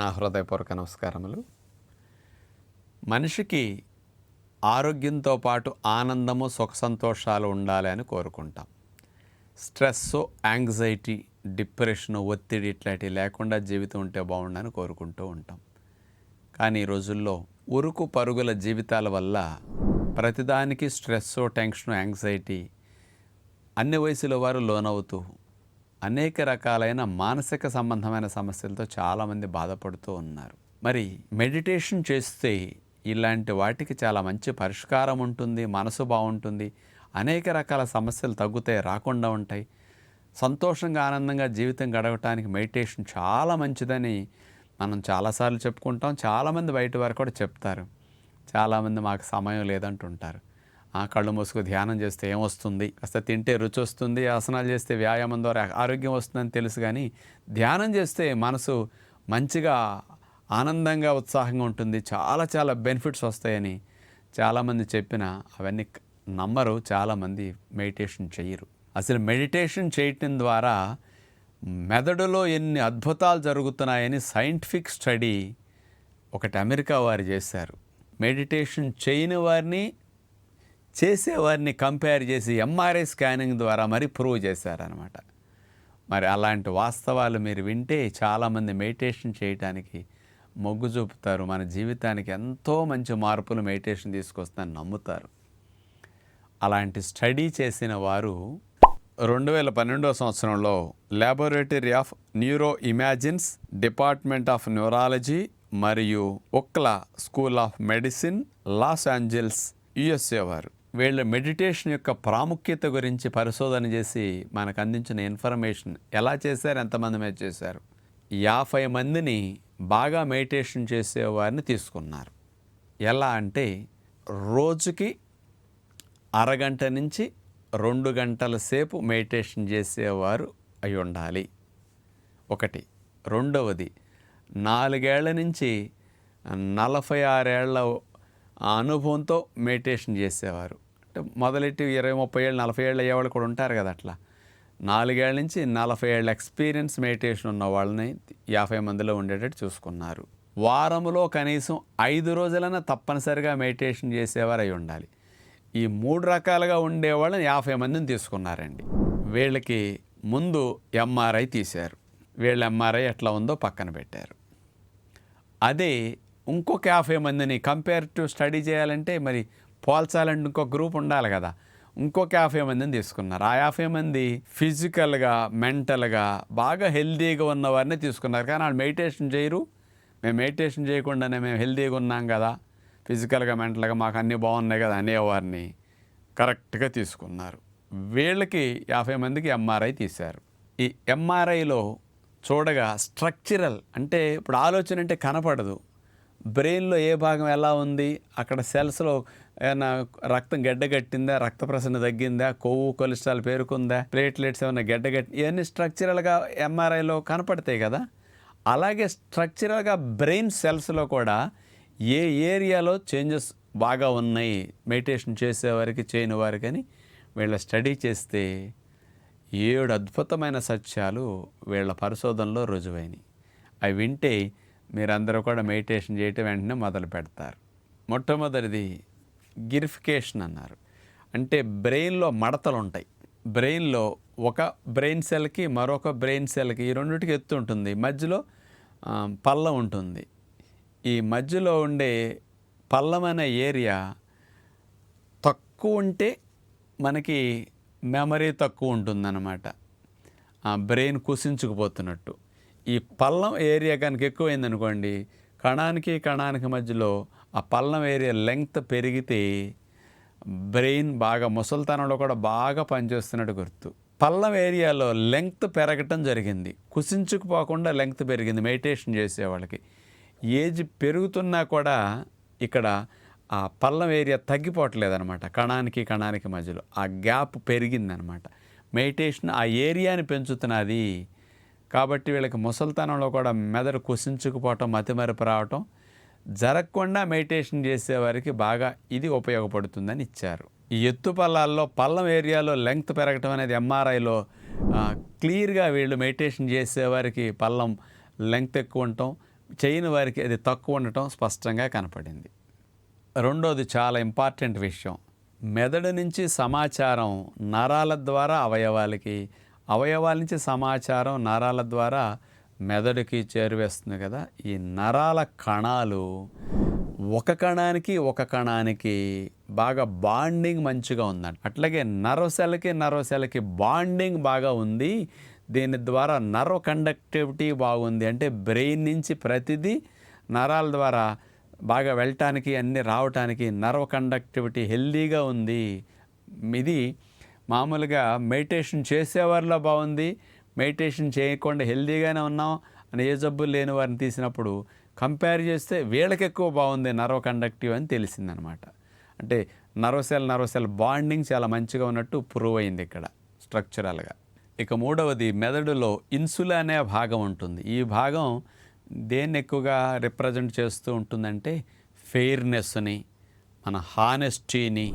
నా హృదయపూర్వక నమస్కారములు. మనిషికి ఆరోగ్యంతో పాటు ఆనందము సుఖ సంతోషాలు ఉండాలి అని కోరుకుంటాం. స్ట్రెస్ యాంగ్జైటీ డిప్రెషన్ ఒత్తిడి ఇట్లాంటివి లేకుండా జీవితం ఉంటే బాగుండని కోరుకుంటూ ఉంటాం. కానీ ఈ రోజుల్లో ఉరుకు పరుగుల జీవితాల వల్ల ప్రతిదానికి స్ట్రెస్ టెన్షన్ యాంగ్జైటీ అన్ని వయసుల వారు లోనవుతూ అనేక రకాలైన మానసిక సంబంధమైన సమస్యలతో చాలామంది బాధపడుతూ ఉన్నారు. మరి మెడిటేషన్ చేస్తే ఇలాంటి వాటికి చాలా మంచి పరిష్కారం ఉంటుంది మనసు బాగుంటుంది అనేక రకాల సమస్యలు తగ్గుతాయి రాకుండా ఉంటాయి. సంతోషంగా ఆనందంగా జీవితం గడవటానికి మెడిటేషన్ చాలా మంచిదని మనం చాలాసార్లు చెప్పుకుంటాం. చాలామంది బయట వారు కూడా చెప్తారు. చాలామంది మాకు సమయం లేదంటుంటారు. ఆ కళ్ళు మూసుకు ధ్యానం చేస్తే ఏమొస్తుంది? కాస్త తింటే రుచి వస్తుంది ఆసనాలు చేస్తే వ్యాయామం ద్వారా ఆరోగ్యం వస్తుందని తెలుసు కానీ ధ్యానం చేస్తే మనసు మంచిగా ఆనందంగా ఉత్సాహంగా ఉంటుంది. చాలా చాలా బెనిఫిట్స్ వస్తాయని చాలామంది చెప్పిన అవన్నీ నమ్మరు. చాలామంది మెడిటేషన్ చేయరు అసలు మెడిటేషన్ చేయటం ద్వారా మెదడులో ఎన్ని అద్భుతాలు జరుగుతున్నాయని సైంటిఫిక్ స్టడీ ఒకటి అమెరికా వారు చేశారు. మెడిటేషన్ చేయని వారిని చేసేవారిని కంపేర్ చేసి ఎంఆర్ఐ స్కానింగ్ ద్వారా మరి ప్రూవ్ చేశారనమాట మరి అలాంటి వాస్తవాలు మీరు వింటే చాలామంది మెడిటేషన్ చేయటానికి మొగ్గు చూపుతారు. మన జీవితానికి ఎంతో మంచి మార్పులు మెడిటేషన్ తీసుకొస్తుందని నమ్ముతారు. అలాంటి స్టడీ చేసిన వారు రెండు వేల పన్నెండో సంవత్సరంలో laboratory of neuro imaging department of neurology మరియు UCLA school of medicine Los Angeles USA వారు. వీళ్ళ మెడిటేషన్ యొక్క ప్రాముఖ్యత గురించి పరిశోధన చేసి మనకు అందించిన ఇన్ఫర్మేషన్ ఎలా చేశారు ఎంతమంది మీద చేశారు యాభై మందిని బాగా మెడిటేషన్ చేసేవారిని తీసుకున్నారు. ఎలా అంటే రోజుకి అరగంట నుంచి రెండు గంటల సేపు మెడిటేషన్ చేసేవారు అయి ఉండాలి. ఒకటి. రెండవది నాలుగేళ్ళ నుంచి నలభై ఆరేళ్ళ అనుభవంతో మెడిటేషన్ చేసేవారు. మొదలెట్టి ఇరవై ముప్పై ఏళ్ళు నలభై ఏళ్ళు అయ్యేవాళ్ళు కూడా ఉంటారు కదా అట్లా. నాలుగేళ్ళ నుంచి నలభై ఏళ్ళ ఎక్స్పీరియన్స్ మెడిటేషన్ ఉన్న వాళ్ళని యాభై మందిలో ఉండేటట్టు చూసుకున్నారు. వారంలో కనీసం ఐదు రోజులైనా తప్పనిసరిగా మెడిటేషన్ చేసేవారు అయి ఉండాలి. ఈ మూడు రకాలుగా ఉండేవాళ్ళని యాభై మందిని తీసుకున్నారండి. వీళ్ళకి ముందు ఎంఆర్ఐ తీశారు. వీళ్ళ ఎంఆర్ఐ ఎట్లా ఉందో పక్కన పెట్టారు. అదే ఇంకొక యాభై మందిని కంపేర్ టు స్టడీ చేయాలంటే మరి పోల్చాలంటే ఇంకో గ్రూప్ ఉండాలి కదా. ఇంకొక యాభై మందిని తీసుకున్నారు. ఆ యాభై మంది ఫిజికల్గా మెంటల్గా బాగా హెల్తీగా ఉన్న వారిని తీసుకున్నారు. కానీ వాళ్ళు మెడిటేషన్ చేయరు. మేము మెడిటేషన్ చేయకుండానే మేము హెల్తీగా ఉన్నాం కదా. ఫిజికల్గా మెంటల్గా మాకు అన్నీ బాగున్నాయి కదా అనేవారిని కరెక్ట్గా తీసుకున్నారు. వీళ్ళకి యాభై మందికి ఎంఆర్ఐ తీశారు. ఈ ఎంఆర్ఐలో చూడగా స్ట్రక్చరల్ అంటే ఇప్పుడు ఆలోచన అంటే కనపడదు. బ్రెయిన్లో ఏ భాగం ఎలా ఉంది? అక్కడ సెల్స్లో ఏమైనా రక్తం గడ్డగట్టిందా రక్త ప్రసరణ తగ్గిందా? కొవ్వు కొలెస్ట్రాల్ పేరుకుందా? ప్లేట్లెట్స్ ఏమైనా గడ్డగట్టి ఇవన్నీ స్ట్రక్చరల్గా ఎంఆర్ఐలో కనపడతాయి కదా? అలాగే స్ట్రక్చరల్గా బ్రెయిన్ సెల్స్లో కూడా ఏ ఏరియాలో చేంజెస్ బాగా ఉన్నాయి? మెడిటేషన్ చేసేవారికి చేయని వారికి అని వీళ్ళ స్టడీ చేస్తే ఏడు అద్భుతమైన సత్యాలు వీళ్ళ పరిశోధనలో రుజువైనవి అవి వింటే మీరందరూ కూడా మెడిటేషన్ చేయటం వెంటనే మొదలు పెడతారు. మొట్టమొదటిది గిరిఫికేషన్ అన్నారు. అంటే బ్రెయిన్లో మడతలు ఉంటాయి బ్రెయిన్లో ఒక బ్రెయిన్ సెల్కి మరొక బ్రెయిన్ సెల్కి ఈ రెండింటికి ఎత్తు ఉంటుంది. మధ్యలో పళ్ళం ఉంటుంది. ఈ మధ్యలో ఉండే పల్లం అనే ఏరియా తక్కువ ఉంటే మనకి మెమరీ తక్కువ ఉంటుందన్నమాట. అన్నమాట బ్రెయిన్ కుసించుకుపోతున్నట్టు. ఈ పల్లం ఏరియా కనుక ఎక్కువైందనుకోండి కణానికి కణానికి మధ్యలో ఆ పల్లం ఏరియా లెంగ్త్ పెరిగితే బ్రెయిన్ బాగా ముసలితనంలో కూడా బాగా పనిచేస్తున్నట్టు గుర్తు. పల్లం ఏరియాలో లెంగ్త్ పెరగటం జరిగింది. కుసించుకుపోకుండా లెంగ్త్ పెరిగింది మెడిటేషన్ చేసే వాళ్ళకి. ఏజ్ పెరుగుతున్నా కూడా ఇక్కడ ఆ పల్లం ఏరియా తగ్గిపోవట్లేదనమాట కణానికి కణానికి మధ్యలో ఆ గ్యాప్ పెరిగిందనమాట మెడిటేషన్ ఆ ఏరియాని పెంచుతున్నది. కాబట్టి వీళ్ళకి ముసలితనంలో కూడా మెదడు కుసించుకుపోవటం మతిమరుపు రావటం జరగకుండా మెడిటేషన్ చేసేవారికి బాగా ఇది ఉపయోగపడుతుందని ఇచ్చారు. ఈ ఎత్తు పల్లాల్లో పల్లం ఏరియాలో లెంగ్త్ పెరగటం అనేది ఎంఆర్ఐలో క్లియర్గా వీళ్ళు మెడిటేషన్ చేసేవారికి పల్లం లెంగ్త్ ఎక్కువ ఉండటం చేయని వారికి అది తక్కువ ఉండటం స్పష్టంగా కనపడింది. రెండోది చాలా ఇంపార్టెంట్ విషయం. మెదడు నుంచి సమాచారం నరాల ద్వారా అవయవాలకి అవయవాల నుంచి సమాచారం నరాల ద్వారా మెదడుకి చేరువేస్తుంది కదా ఈ నరాల కణాలు ఒక కణానికి ఒక కణానికి బాగా బాండింగ్ మంచిగా ఉందంట. అట్లాగే నర్వ్ సెల్కి నర్వ్ సెల్కి బాండింగ్ బాగా ఉంది. దీని ద్వారా నర్వ్ కండక్టివిటీ బాగుంది. అంటే బ్రెయిన్ నుంచి ప్రతిదీ నరాల ద్వారా బాగా వెళ్ళటానికి అన్నీ రావటానికి నర్వ్ కండక్టివిటీ హెల్దీగా ఉంది. ఇది మామూలుగా మెడిటేషన్ చేసేవారిలో బాగుంది. మెడిటేషన్ చేయకుండా హెల్దీగానే ఉన్నాం అని ఏ జబ్బులు లేని వారిని తీసినప్పుడు కంపేర్ చేస్తే వీళ్ళకి ఎక్కువ బాగుంది నర్వ్ కండక్టివ్ అని తెలిసిందనమాట. అంటే nerve cell nerve cell bonding చాలా మంచిగా ఉన్నట్టు ప్రూవ్ అయింది ఇక్కడ స్ట్రక్చరల్గా. ఇక మూడవది మెదడులో ఇన్సులా అనే భాగం ఉంటుంది. ఈ భాగం దేన్ని ఎక్కువగా రిప్రజెంట్ చేస్తూ ఉంటుందంటే ఫెయిర్నెస్ని మన హానెస్టీని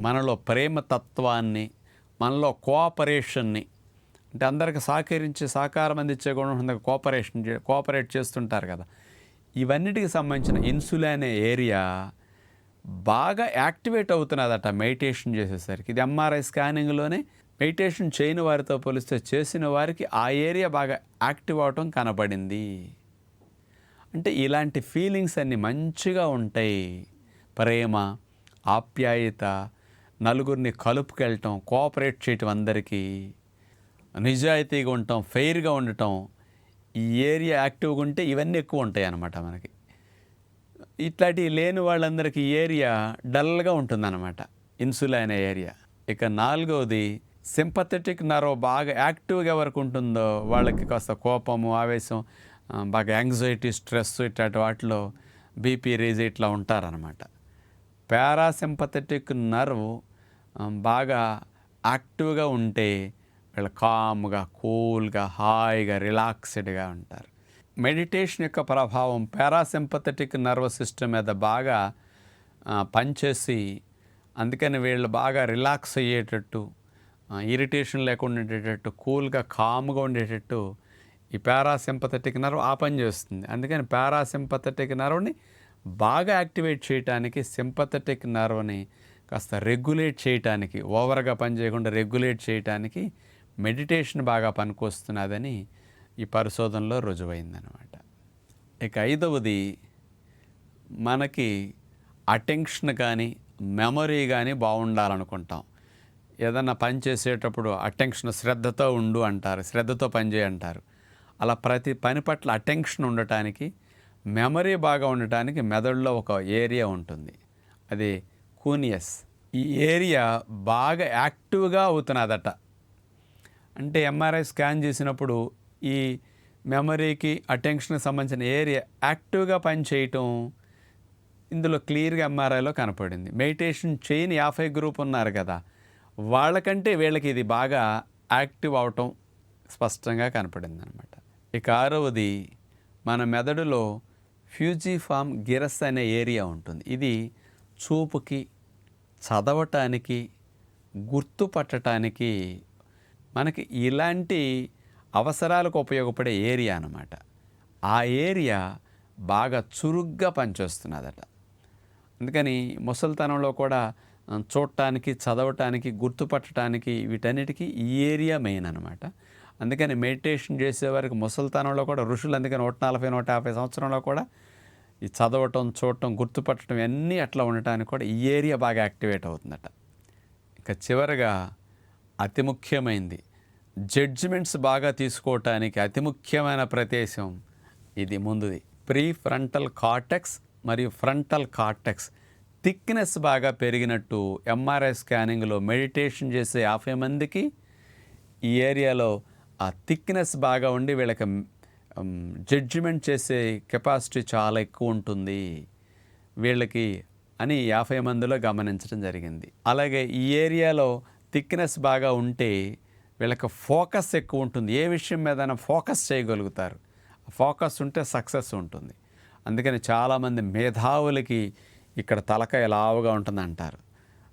మనలో ప్రేమ తత్వాన్ని మనలో కోఆపరేషన్ని అంటే అందరికి సహకరించి సహకారం అందించే గుణం ఉంది కోఆపరేషన్ చే- కోఆపరేట్ చేస్తుంటారు కదా. ఇవన్నిటికి సంబంధించిన ఇన్సులా అనే ఏరియా బాగా యాక్టివేట్ అవుతున్నదట మెడిటేషన్ చేసేసరికి. ఇది ఎంఆర్ఐ స్కానింగ్లోనే మెడిటేషన్ చేయని వారితో పోలిస్తే చేసిన వారికి ఆ ఏరియా బాగా యాక్టివ్ అవటం కనబడింది. అంటే ఇలాంటి ఫీలింగ్స్ అన్నీ మంచిగా ఉంటాయి. ప్రేమ ఆప్యాయత నలుగురిని కలుపుకెళ్ళటం కోఆపరేట్ చేయటం అందరికీ నిజాయితీగా ఉండటం ఫెయిర్గా ఉండటం ఈ ఏరియా యాక్టివ్గా ఉంటే ఇవన్నీ ఎక్కువ ఉంటాయి అన్నమాట మనకి. ఇట్లాంటి లేని వాళ్ళందరికీ ఏరియా డల్గా ఉంటుందన్నమాట. ఇన్సులైన అనే ఏరియా. ఇక నాలుగవది సింపథెటిక్ నర్వ్ బాగా యాక్టివ్గా ఎవరికి ఉంటుందో వాళ్ళకి కాస్త కోపము ఆవేశం బాగా యాంగ్జైటీ స్ట్రెస్ ఇట్లాంటి వాటిలో బీపీ రేజ్ ఇట్లా ఉంటారనమాట పారాసింపథెటిక్ నర్వ్ బాగా యాక్టివ్గా ఉంటే వీళ్ళు కామ్గా కూల్గా హాయిగా రిలాక్స్డ్గా ఉంటారు. మెడిటేషన్ యొక్క ప్రభావం పారాసింపథెటిక్ నర్వస్ సిస్టమ్ మీద బాగా పనిచేసి అందుకని వీళ్ళు బాగా రిలాక్స్ అయ్యేటట్టు ఇరిటేషన్ లేకుండా ఉండేటట్టు కూల్గా కామ్గా ఉండేటట్టు ఈ పారాసింపథెటిక్ నర్వ్ ఆ పని చేస్తుంది. అందుకని పారాసింపథెటిక్ నర్వ్ని బాగా యాక్టివేట్ చేయడానికి సింపథెటిక్ నర్వ్ని కాస్త రెగ్యులేట్ చేయటానికి ఓవర్గా పని చేయకుండా రెగ్యులేట్ చేయటానికి మెడిటేషన్ బాగా పనికొస్తున్నదని ఈ పరిశోధనలో రుజువైందనమాట ఇక ఐదవది మనకి అటెన్షన్ కానీ మెమరీ కానీ బాగుండాలనుకుంటాం. ఏదన్నా పని చేసేటప్పుడు అటెన్షన్ శ్రద్ధతో ఉండు అంటారు శ్రద్ధతో పని అంటారు. అలా ప్రతి పని పట్ల అటెన్షన్ ఉండటానికి మెమరీ బాగా ఉండటానికి మెదడులో ఒక ఏరియా ఉంటుంది. అది కూనియస్. ఈ ఏరియా బాగా యాక్టివ్గా అవుతున్నదట. అంటే ఎంఆర్ఐ స్కాన్ చేసినప్పుడు ఈ మెమరీకి అటెన్షన్కి సంబంధించిన ఏరియా యాక్టివ్గా పనిచేయటం ఇందులో క్లియర్గా ఎంఆర్ఐలో కనపడింది. మెడిటేషన్ చేయని యాభై గ్రూప్ ఉన్నారు కదా వాళ్ళకంటే వీళ్ళకి ఇది బాగా యాక్టివ్ అవటం స్పష్టంగా కనపడింది అనమాట ఇక ఆరవది మన మెదడులో ఫ్యూజిఫామ్ గిరస్ అనే ఏరియా ఉంటుంది. ఇది చూపుకి చదవటానికి గుర్తుపట్టడానికి మనకి ఇలాంటి అవసరాలకు ఉపయోగపడే ఏరియా అన్నమాట. ఆ ఏరియా బాగా చురుగ్గా పనిచేస్తున్నదట. అందుకని ముసలితనంలో కూడా చూడటానికి చదవటానికి గుర్తుపట్టడానికి వీటన్నిటికీ ఈ ఏరియా మెయిన్ అనమాట అందుకని మెడిటేషన్ చేసేవారికి ముసలితనంలో కూడా ఋషులు అందుకని నూట నలభై నూట యాభై సంవత్సరంలో కూడా ఈ చదవటం చూడటం గుర్తుపట్టడం ఇవన్నీ అట్లా ఉండటానికి కూడా ఈ ఏరియా బాగా యాక్టివేట్ అవుతుందట. ఇంకా చివరగా అతి ముఖ్యమైనది జడ్జిమెంట్స్ బాగా తీసుకోవటానికి అతి ముఖ్యమైన ప్రదేశం ఇది ముందుది. ప్రీ ఫ్రంటల్ కార్టెక్స్ మరియు ఫ్రంటల్ కార్టెక్స్. థిక్నెస్ బాగా పెరిగినట్టు ఎంఆర్ఐ స్కానింగ్లో మెడిటేషన్ చేసే యాభై మందికి ఈ ఏరియాలో ఆ థిక్నెస్ బాగా ఉండి వీళ్ళకి జడ్జిమెంట్ చేసే కెపాసిటీ చాలా ఎక్కువ ఉంటుంది. వీళ్ళకి అని యాభై మందిలో గమనించడం జరిగింది. అలాగే ఈ ఏరియాలో థిక్నెస్ బాగా ఉంటే వీళ్ళకి ఫోకస్ ఎక్కువ ఉంటుంది. ఏ విషయం మీద ఫోకస్ చేయగలుగుతారు. ఫోకస్ ఉంటే సక్సెస్ ఉంటుంది. అందుకని చాలామంది మేధావులకి ఇక్కడ తలకాయ లావుగా ఉంటుంది అంటారు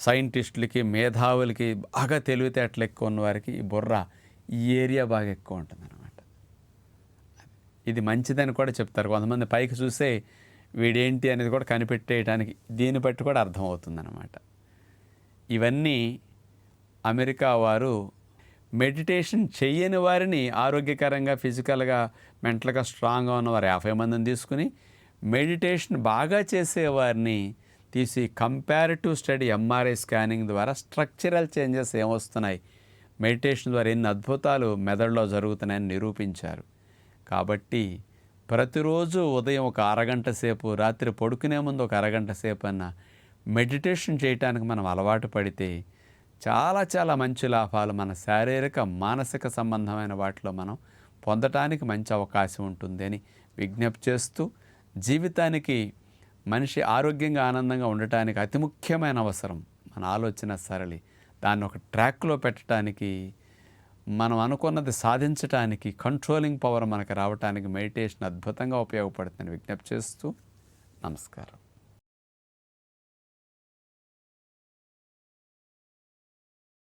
సైంటిస్టులకి మేధావులకి బాగా తెలివితేటలు ఎక్కువ ఉన్న వారికి ఈ బుర్ర ఈ ఏరియా బాగా ఎక్కువ ఉంటుంది అనమాట ఇది మంచిదని కూడా చెప్తారు. కొంతమంది పైకి చూసే వీడేంటి అనేది కూడా కనిపెట్టేయడానికి దీన్ని బట్టి కూడా అర్థమవుతుంది అనమాట ఇవన్నీ అమెరికా వారు మెడిటేషన్ చేయని వారిని ఆరోగ్యకరంగా ఫిజికల్గా మెంటల్గా స్ట్రాంగ్గా ఉన్నవారు యాభై మందిని తీసుకుని మెడిటేషన్ బాగా చేసేవారిని తీసి కంపారిటివ్ స్టడీ ఎంఆర్ఐ స్కానింగ్ ద్వారా స్ట్రక్చరల్ చేంజెస్ ఏమొస్తున్నాయి? మెడిటేషన్ ద్వారా ఎన్ని అద్భుతాలు మెదడులో జరుగుతున్నాయని నిరూపించారు. కాబట్టి ప్రతిరోజు ఉదయం ఒక అరగంట సేపు రాత్రి పడుకునే ముందు ఒక అరగంట సేపు అన్న మెడిటేషన్ చేయటానికి మనం అలవాటు పడితే చాలా చాలా మంచి లాభాలు మన శారీరక మానసిక సంబంధమైన వాటిలో మనం పొందటానికి మంచి అవకాశం ఉంటుంది అని విజ్ఞప్తి చేస్తూ జీవితానికి మనిషి ఆరోగ్యంగా ఆనందంగా ఉండటానికి అతి ముఖ్యమైన అవసరం మన ఆలోచన సరళి. దాన్ని ఒక ట్రాక్లో పెట్టడానికి మనం అనుకున్నది సాధించటానికి కంట్రోలింగ్ పవర్ మనకు రావటానికి మెడిటేషన్ అద్భుతంగా ఉపయోగపడుతుందని విజ్ఞప్తి చేస్తూ నమస్కారం.